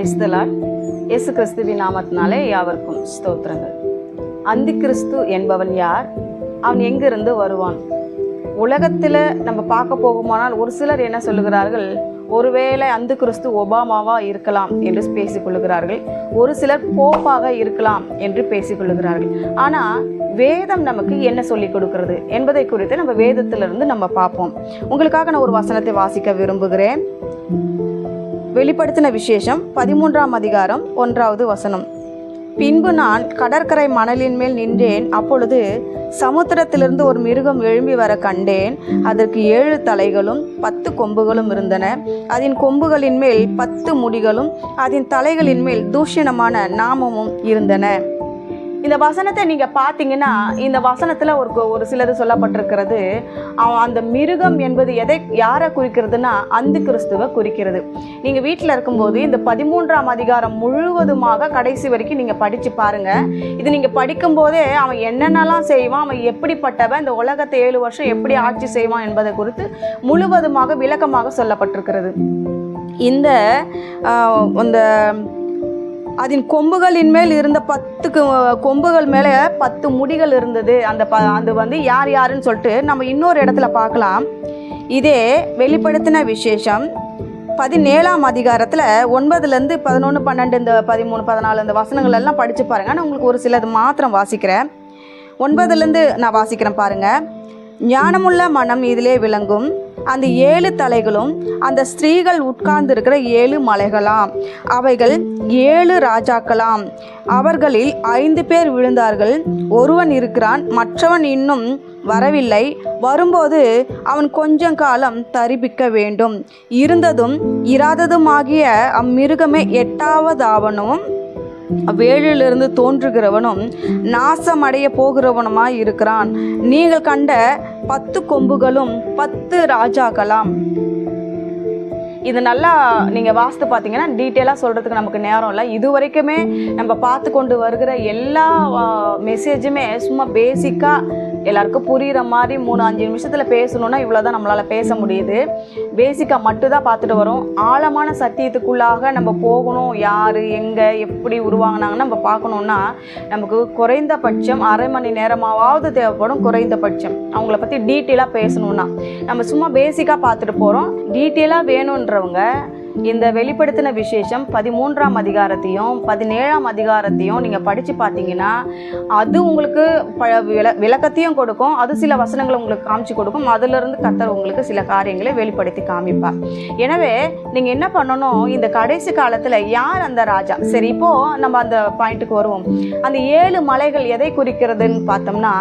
கிறிஸ்தலால் இயேசு கிறிஸ்துவின் நாமத்தினாலே யாவருக்கும் ஸ்தோத்திரங்கள். அந்தி கிறிஸ்து என்பவன் யார்? அவன் எங்கிருந்து வருவான்? உலகத்தில் நம்ம பார்க்க போகுமானால் ஒரு சிலர் என்ன சொல்லுகிறார்கள்? ஒருவேளை அந்த கிறிஸ்து ஒபாமாவாக இருக்கலாம் என்று பேசிக்கொள்ளுகிறார்கள் ஒரு சிலர் போப்பாக இருக்கலாம் என்று பேசிக்கொள்ளுகிறார்கள் ஆனால் வேதம் நமக்கு என்ன சொல்லி கொடுக்கிறது என்பதை குறித்து நம்ம வேதத்திலிருந்து நம்ம பார்ப்போம். உங்களுக்காக நான் ஒரு வசனத்தை வாசிக்க விரும்புகிறேன். வெளிப்படுத்தின விசேஷம் பதிமூன்றாம் அதிகாரம் ஒன்றாவது வசனம். பின்பு நான் கடற்கரை மணலின் மேல் நின்றேன். அப்பொழுது சமுத்திரத்திலிருந்து ஒரு மிருகம் எழும்பி வர கண்டேன். அதற்கு ஏழு தலைகளும் பத்து கொம்புகளும் இருந்தன. அதன் கொம்புகளின் மேல் பத்து முடிகளும் அதன் தலைகளின் மேல் தூஷணமான நாமமும் இருந்தன. இந்த வசனத்தை நீங்க பார்த்தீங்கன்னா இந்த வசனத்துல ஒரு ஒரு சிலது சொல்லப்பட்டிருக்கிறது. அவன் அந்த மிருகம் என்பது எதை யாரை குறிக்கிறதுனா அந்த கிறிஸ்துவை குறிக்கிறது. நீங்க வீட்டில் இருக்கும்போது இந்த பதிமூன்றாம் அதிகாரம் முழுவதுமாக கடைசி வரைக்கும் நீங்க படிச்சு பாருங்க. இது நீங்க படிக்கும் போதே அவன் என்னென்னலாம் செய்வான் அவன் எப்படிப்பட்டவன் இந்த உலகத்தை ஏழு வருஷம் எப்படி ஆட்சி செய்வான் என்பதை குறித்து முழுவதுமாக விளக்கமாக சொல்லப்பட்டிருக்கிறது. இந்த அந்த இந்த அதன் கொம்புகளின் மேல் இருந்த பத்துக்கு கொம்புகள் மேலே பத்து முடிகள் இருந்தது. அந்த ப அது வந்து யார் யாருன்னு சொல்லிட்டு நம்ம இன்னொரு இடத்துல பார்க்கலாம். இதே வெளிப்படுத்தின விசேஷம் பதினேழாம் அதிகாரத்தில் ஒன்பதுலேருந்து பதினொன்று பன்னெண்டு இந்த பதிமூணு பதினாலு இந்த வசனங்கள் எல்லாம் படித்து பாருங்கள் நான் உங்களுக்கு ஒரு சிலது மாத்திரம் வாசிக்கிறேன். ஒன்பதுலேருந்து நான் வாசிக்கிறேன் பாருங்கள் ஞானமுள்ள மனம் இதிலே விளங்கும். அந்த ஏழு தலைகளும் அந்த ஸ்திரீகள் உட்கார்ந்து இருக்கிற ஏழு மலைகளாம். அவைகள் ஏழு ராஜாக்களாம். அவர்களில் ஐந்து பேர் விழுந்தார்கள். ஒருவன் இருக்கிறான் மற்றவன் இன்னும் வரவில்லை. வரும்போது அவன் கொஞ்சம் காலம் தரிப்பிக்க வேண்டும். இருந்ததும் இராததுமாகிய அம்மிருகமே எட்டாவதாவனும் வேழிலிருந்து தோன்றுகிறவனும் நாசமடைய போகிறவனுமாய் இருக்கிறான். நீங்கள் கண்ட பத்து கொம்புகளும் பத்து ராஜாக்களாம். இது நல்லா நீங்கள் வாஸ்து பார்த்தீங்கன்னா டீட்டெயிலாக சொல்கிறதுக்கு நமக்கு நேரம் இல்லை. இது வரைக்குமே நம்ம பார்த்து கொண்டு வருகிற எல்லா மெசேஜுமே சும்மா பேசிக்காக எல்லாருக்கும் புரிகிற மாதிரி மூணு அஞ்சு நிமிஷத்தில் பேசணுன்னா இவ்வளோ தான் நம்மளால் பேச முடியுது. பேசிக்காக மட்டும்தான் பார்த்துட்டு வரோம். ஆழமான சத்தியத்துக்குள்ளாக நம்ம போகணும். யார் எங்கே எப்படி உருவாங்கினாங்கன்னு நம்ம பார்க்கணுன்னா நமக்கு குறைந்தபட்சம் அரை மணி நேரமாவது தேவைப்படும் குறைந்தபட்சம். அவங்கள பற்றி டீட்டெயிலாக பேசணுன்னா நம்ம சும்மா பேசிக்காக பார்த்துட்டு போகிறோம் டீட்டெயிலாக வேணுன்றவங்க இந்த வெளிப்படுத்தின விசேஷம் பதிமூன்றாம் அதிகாரத்தையும் பதினேழாம் அதிகாரத்தையும் நீங்கள் படித்து பார்த்தீங்கன்னா அது உங்களுக்கு ப விள விளக்கத்தையும் கொடுக்கும். அது சில வசனங்களை உங்களுக்கு காமிச்சு கொடுக்கும். அதிலிருந்து கத்தர் உங்களுக்கு சில காரியங்களை வெளிப்படுத்தி காமிப்பார். எனவே நீங்கள் என்ன பண்ணணும்? இந்த கடைசி காலத்தில் யார் அந்த ராஜா? சரி இப்போது நம்ம அந்த பாயிண்ட்டுக்கு வருவோம். அந்த ஏழு மலைகள் எதை குறிக்கிறதுன்னு பார்த்தோம்னா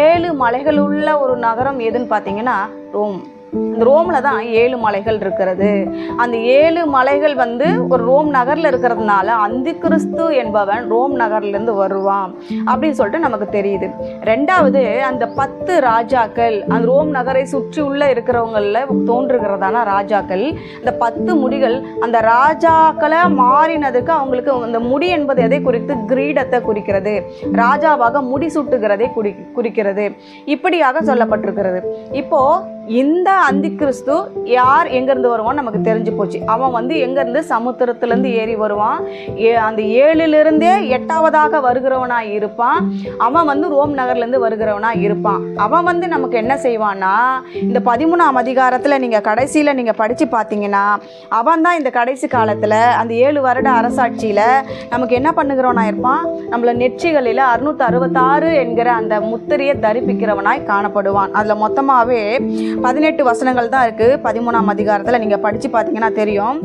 ஏழு மலைகள் உள்ள ஒரு நகரம் எதுன்னு பார்த்தீங்கன்னா ரோம். இந்த ரோமில் தான் ஏழு மலைகள் இருக்கிறது. அந்த ஏழு மலைகள் வந்து ஒரு ரோம் நகரில் இருக்கிறதுனால அந்தி கிறிஸ்து என்பவன் ரோம் நகர்லேருந்து வருவான் அப்படின்னு சொல்லிட்டு நமக்கு தெரியுது. ரெண்டாவது அந்த பத்து ராஜாக்கள் அந்த ரோம் நகரை சுற்றி உள்ள இருக்கிறவங்களில் தோன்றுகிறதான ராஜாக்கள் இந்த பத்து முடிகள் அந்த ராஜாக்களை மாறினதுக்கு அவங்களுக்கு அந்த முடி என்பது எதை குறித்து? கிரீடத்தை குறிக்கிறது. ராஜாவாக முடி சுட்டுகிறதை குறி குறிக்கிறது. இப்படியாக சொல்லப்பட்டிருக்கிறது. இப்போது இந்த அந்தி கிறிஸ்து யார் எங்கேருந்து வருவான் நமக்கு தெரிஞ்சு போச்சு. அவன் வந்து எங்கேருந்து? சமுத்திரத்துலேருந்து ஏறி வருவான். ஏ அந்த ஏழிலிருந்தே எட்டாவதாக வருகிறவனாக இருப்பான். அவன் வந்து ரோம் நகர்லேருந்து வருகிறவனாக இருப்பான். அவன் வந்து நமக்கு என்ன செய்வான்னா இந்த பதிமூணாம் அதிகாரத்தில் நீங்கள் கடைசியில் நீங்கள் படித்து பார்த்தீங்கன்னா அவன் தான் இந்த கடைசி காலத்தில் அந்த ஏழு வருட அரசாட்சியில் நமக்கு என்ன பண்ணுகிறவனாக இருப்பான்? நம்மள நெற்றிகளில் அறுநூத்தி அறுபத்தாறு என்கிற அந்த முத்திரையை தரிப்பிக்கிறவனாய் காணப்படுவான். அதில் மொத்தமாகவே பதினெட்டு வசனங்கள் தான் இருக்குது பதிமூணாம் அதிகாரத்தில் நீங்கள் படித்து பார்த்தீங்கன்னா தெரியும்.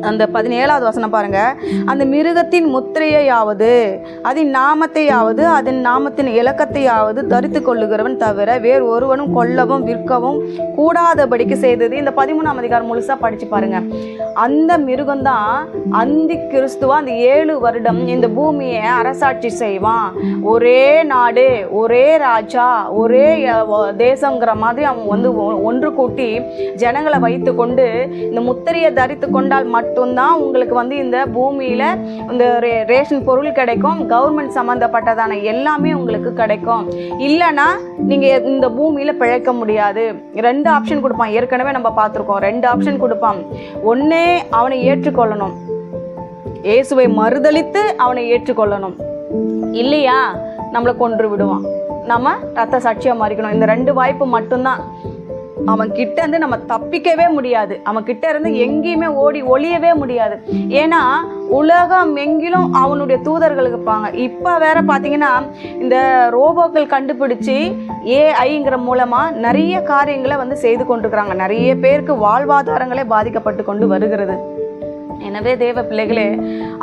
அந்த பதினேழாவது வசனம் பாருங்க. அந்த மிருகத்தின் முத்திரையாவது அதன் நாமத்தையாவது அதன் நாமத்தின் இலக்கத்தையாவது தரித்து கொள்ளுகிறவன் தவிர வேறு ஒருவனும் கொல்லவும் விற்கவும் கூடாதபடிக்கு செய்தது. இந்த பதிமூணாம் அதிகாரம் முழுசா படிச்சு பாருங்க. அந்த மிருகம்தான் அந்தி கிறிஸ்துவா அந்த ஏழு வருடம் இந்த பூமியை அரசாட்சி செய்வான். ஒரே நாடு ஒரே ராஜா ஒரே தேசங்கிற மாதிரி அவன் வந்து ஒ- ஒன்று கூட்டி ஜனங்களை வைத்து கொண்டு இந்த முத்திரையை தரித்து கொண்டால் மட்டும்தான் உங்களுக்கு வந்து இந்த பூமியில் இந்த ரே ரேஷன் பொருள் கிடைக்கும். கவர்மெண்ட் சம்மந்தப்பட்டதான எல்லாமே உங்களுக்கு கிடைக்கும். இல்லைன்னா நீங்கள் இந்த பூமியில் பிழைக்க முடியாது. ரெண்டு ஆப்ஷன் கொடுப்பான். ஏற்கனவே நம்ம பார்த்துருக்கோம். ரெண்டு ஆப்ஷன் கொடுப்பான். ஒன்றே அவனை ஏற்றுக்கொள்ளணும். இயேசுவை மறுதளித்து அவனை ஏற்றுக்கொள்ளணும். இல்லையா? நம்மளை கொன்று விடுவான். நம்ம ரத்த சாட்சியாக மாறிக்கணும். இந்த ரெண்டு வாய்ப்பு மட்டும்தான். அவன் கிட்ட இருந்து நம்ம தப்பிக்கவே முடியாது. அவன் கிட்ட இருந்து எங்கேயுமே ஓடி ஒளியவே முடியாது. ஏன்னா உலகம் எங்கிலும் அவனுடைய தூதர்கள் இருப்பாங்க இப்போ வேற பார்த்தீங்கன்னா இந்த ரோபோக்கள் கண்டுபிடிச்சு ஏஐங்கிற மூலமாக நிறைய காரியங்களை வந்து செய்து கொண்டிருக்கிறாங்க. நிறைய பேருக்கு வாழ்வாதாரங்களே பாதிக்கப்பட்டு கொண்டு வருகிறது. எனவே தேவ பிள்ளைகளே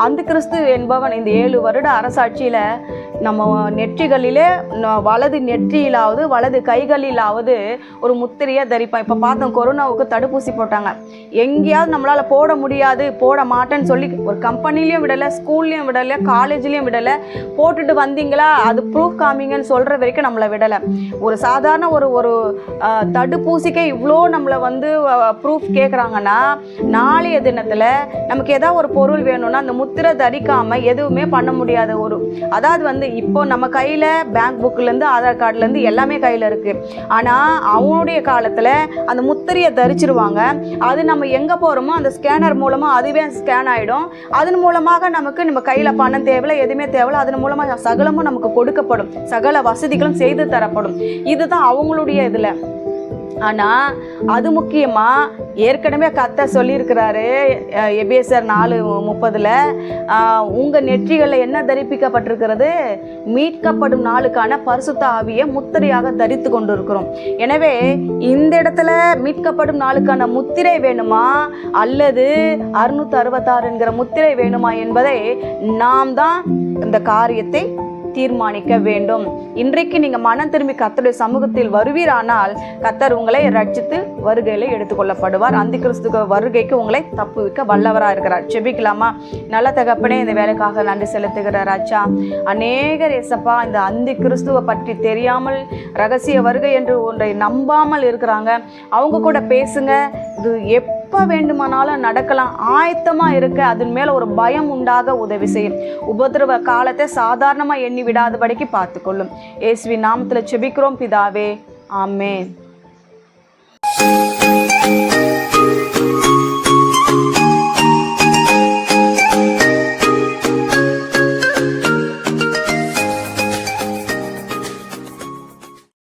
அந்த கிறிஸ்து என்பவன் இந்த ஏழு வருட அரசாட்சியில் நம்ம நெற்றிகளிலே ந- வலது நெற்றியிலாவது வலது கைகளிலாவது ஒரு முத்திரையை தரிப்பான் இப்போ பார்த்தோம் கொரோனாவுக்கு தடுப்பூசி போட்டாங்க. எங்கேயாவது நம்மளால் போட முடியாது போட மாட்டேன்னு சொல்லி ஒரு கம்பெனிலையும் விடலை ஸ்கூல்லையும் விடலை காலேஜ்லேயும் விடலை. போட்டுட்டு வந்தீங்களா அது ப்ரூஃப் காமிங்கன்னு சொல்கிற வரைக்கும் நம்மளை விடலை. ஒரு சாதாரண ஒரு ஒரு தடுப்பூசிக்கே இவ்வளோ நம்மளை வந்து ப்ரூஃப் கேட்குறாங்கன்னா நாளைய தினத்தில் நமக்கு ஏதாவது ஒரு பொருள் வேணும்னா அந்த முத்திரை தரிக்காமல் எதுவுமே பண்ண முடியாத. ஒரு அதாவது வந்து இப்போ நம்ம கையில் பேங்க் புக்லேருந்து ஆதார் கார்டுலேருந்து எல்லாமே கையில் இருக்குது ஆனால் அவனுடைய காலத்தில் அந்த முத்திரையை தரிச்சிருவாங்க. அது நம்ம எங்கே போகிறோமோ அந்த ஸ்கேனர் மூலமாக அதுவே ஸ்கேன் ஆகிடும் அதன் மூலமாக நமக்கு நம்ம கையில் பணம் தேவையில்லை எதுவுமே தேவையில்ல. அதன் மூலமாக சகலமும் நமக்கு கொடுக்கப்படும். சகல வசதிகளும் செய்து தரப்படும். இதுதான் அவங்களுடைய இதில். ஆனால் அது முக்கியமாக ஏற்கனவே கத்த சொல்லியிருக்கிறாரு எபிஎஸ்ஆர் எபேசர் நாலு முப்பதில் உங்கள் நெற்றிகளில் என்ன தரிப்பிக்கப்பட்டிருக்கிறது? மீட்கப்படும் நாளுக்கான பரிசுத்த ஆவியை முத்திரையாக தரித்து கொண்டிருக்கிறோம். எனவே இந்த இடத்துல மீட்கப்படும் நாளுக்கான முத்திரை வேணுமா? அல்லது அறுநூத்தி அறுபத்தாறு என்கிற முத்திரை வேணுமா என்பதை நாம் தான் இந்த காரியத்தை தீர்மானிக்க வேண்டும். இன்றைக்கு நீங்க மனம் திரும்பி கத்தருடைய சமூகத்தில் வருவீரானால் கத்தர் உங்களை ரட்சித்து வருகையில எடுத்துக்கொள்ளப்படுவார். அந்த கிறிஸ்துவ வருகைக்கு உங்களை தப்புவிக்க வல்லவரா இருக்கிறார். செபிக்கலாமா நல்ல தகப்பனே இந்த வேலைக்காக நன்றி செலுத்துகிறார் ராஜா. அநேகர் எசப்பா இந்த அந்தி கிறிஸ்துவை பற்றி தெரியாமல் ரகசிய வருகை என்று ஒன்றை நம்பாமல் இருக்கிறாங்க. அவங்க கூட பேசுங்க. இது எப்போ வேண்டுமானாலும் நடக்கலாம். ஆயத்தமாக இருக்க அதன் மேலே ஒரு பயம் உண்டாக உதவி செய்யும். உபதிரவ காலத்தை சாதாரணமாக எண்ணி விடாதபடிக்கு பார்த்துக்கொள்ளும். இயேசுவின் நாமத்தில் செபிக்கிறோம் பிதாவே. ஆமென்.